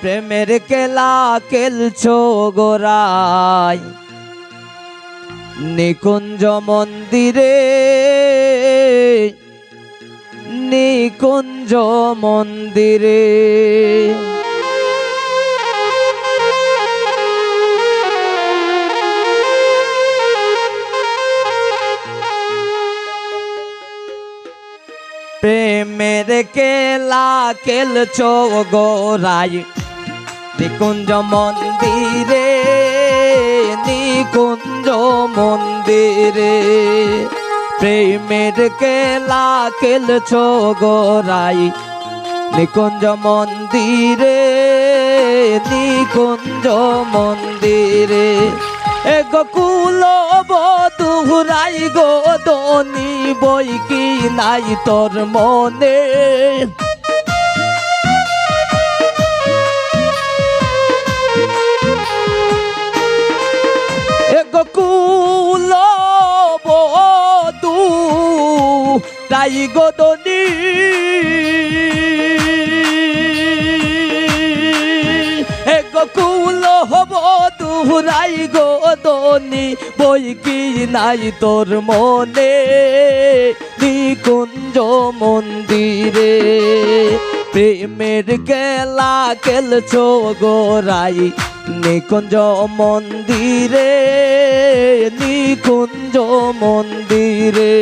প্রেমের কেলা খেলছো গোরাই। নিকুঞ্জ মন্দিরে নিকুঞ্জ মন্দিরে। প্রেমের কেলা খেলছো গোরাই। নিকুঞ্জ মন্দিরে নিকুঞ্জ মন্দিরে প্রেমের কেলা খেলছো গোরাই নিকুঞ্জ মন্দিরে নিকুঞ্জ মন্দিরে এ গোকুল বধুরাই গো দনি বই কি নাই তোর মনে? এ গোকুল বধু তাই গোদনি এ গোকুল বধু রাই গোদনি বই কি নাই তোর মনে? নিকুঞ্জ মন্দিরে প্রেমের খেলা খেলছো গোরাই নিকুঞ্জ মন্দিরে। মন্দিরে।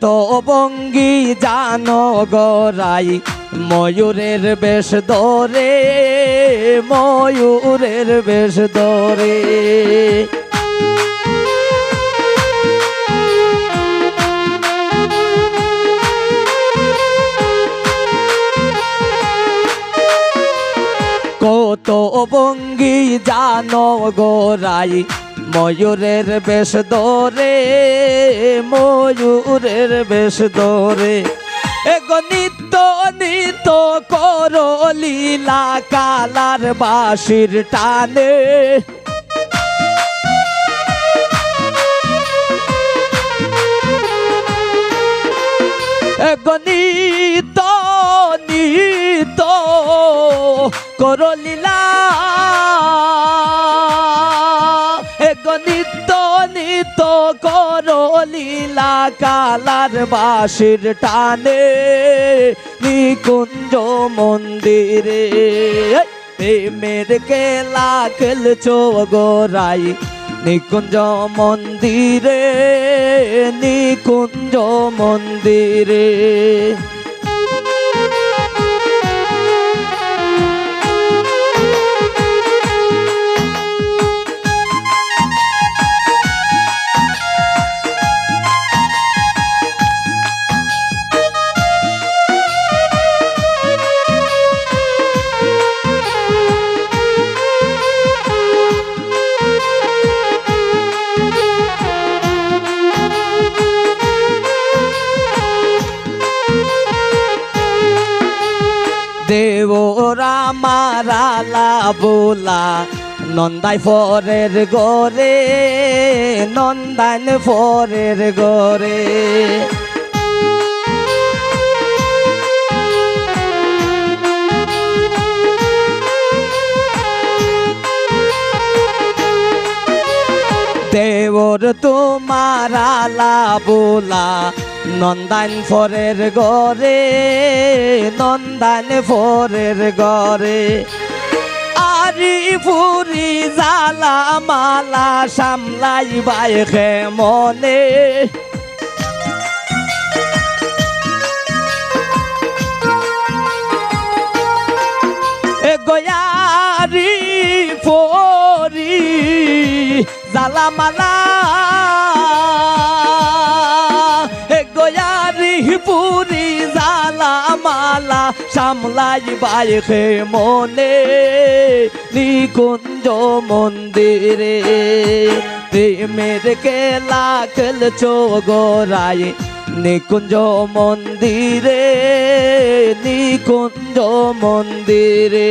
কত বঙ্গি জানো গরাই ময়ূরের বেশ দরে ময়ূরের বেশ দরে। কত বঙ্গি জানো গোরাই ময়ূরের বেশ দরে, ময়ূরের বেশ দরে। এগো নিত্য নিত্য করো লীলা কালার বাসির টানে। এগো নিত নিত করো কালার বাসির টানে নিকুঞ্জ মন্দিরে। প্রেমের কেলা খেলছো গোরাই নিকুঞ্জ মন্দিরে নিকুঞ্জ মন্দিরে। দেব রামারালা বোলা নন্দাই ফরের গরে নন্দান ফরের গরে দেবর তোমার আলা বোলা নন্দান ফরের গরে নন্দান ফরের গরে আরি ফুরি জালা মালা সামলাই বাইখে মনে। গয়ারি ফরি জালা মালা পুরি জালা মালা সামলাই বাইখে মনে, নিকুঞ্জ মন্দিরে। প্রেমের কেলা খেলছো গোরাই নিকুঞ্জ মন্দিরে নিকুঞ্জ মন্দিরে।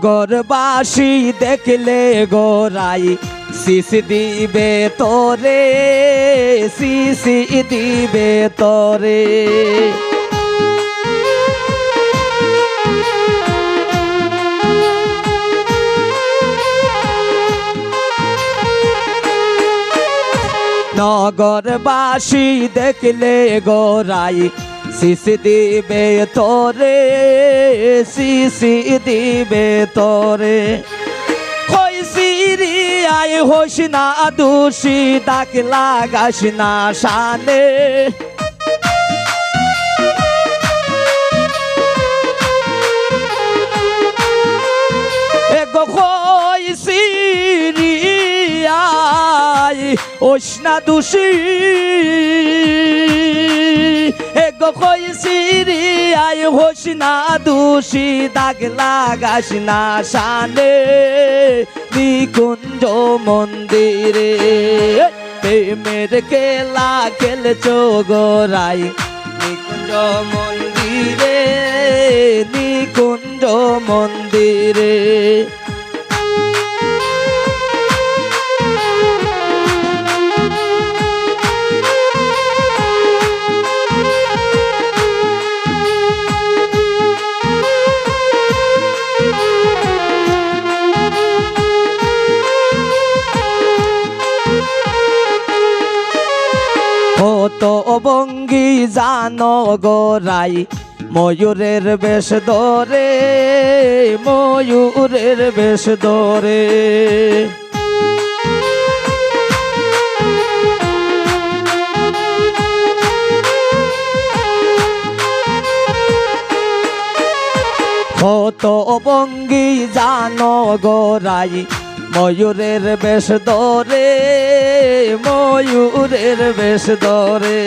নগরবাসী দেখলে গোরাই শিশি দিবে তোরে শিশি দিবে তোরে। নগরবাসী দেখলে গোরাই শিশি দিবে তোরে শিশি দিবে তোরে। কইসিরি আই হোস না দোষী, দাগ লাগাস না শানে কইসিরি আই হোস না দোষী এগো কইসিরি আই হোস না দোষী, দাগ লাগাস না শানে। নিকুঞ্জ মন্দিরে প্রেমের খেলা খেলছো গোরাই নিকুঞ্জ মন্দিরে নিকুঞ্জ মন্দিরে জানো গোরাই ময়ূরের বেশ দরে, ময়ূরের বেশ দরে। কত অবঙ্গি জানো গোরাই ময়ূরের বেশ দরে, ময়ূরের বেশ দরে।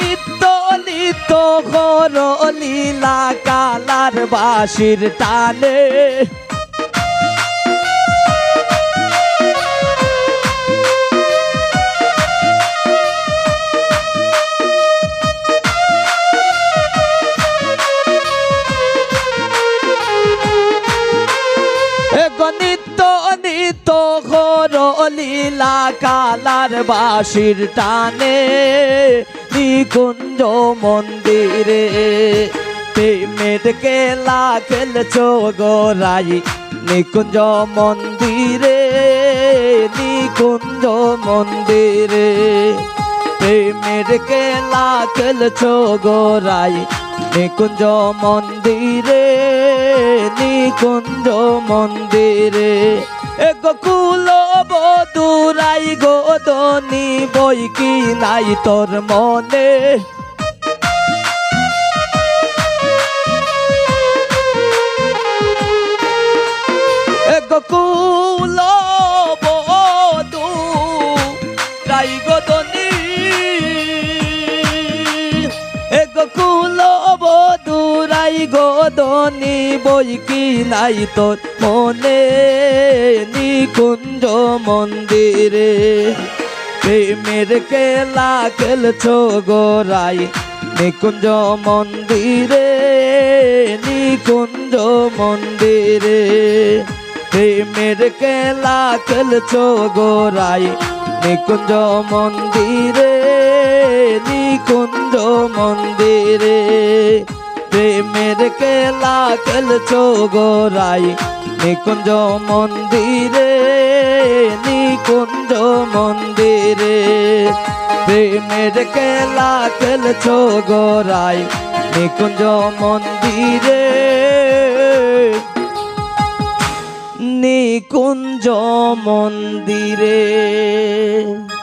নিত্য নিত্য ঘর লীলা কালার বাসির টানে। নিত্য নিত্য ঘর লীলা কালার বাসির টানে। নিকুঞ্জ মন্দিরে প্রেমের কেলা খেলছো গোরাই নিকুঞ্জ মন্দিরে নিকুঞ্জ মন্দিরে প্রেমের কেলা খেলছো গোরাই নিকুঞ্জ মন্দিরে নিকুঞ্জ মন্দিরে কুল বদুরাই গোদনি বই কি নাই তোর মনে কুল রাই গদনি বই কি নাই তোর মনে? নিকুঞ্জ মন্দিরে প্রেমের কেলা খেলছো গোরাই নিকুঞ্জ মন্দিরে নিকুঞ্জ মন্দিরে প্রেমের কেলা খেলছো গোরাই নিকুঞ্জ মন্দিরে নিকুঞ্জ মন্দিরে প্রেমের কেলা খেলছো গোরাই নিকুঞ্জ মন্দিরে নিকুঞ্জ মন্দিরে। প্রেমের খেলা খেলছো গোরাই নিকুঞ্জ মন্দিরে। নিকুঞ্জ মন্দিরে।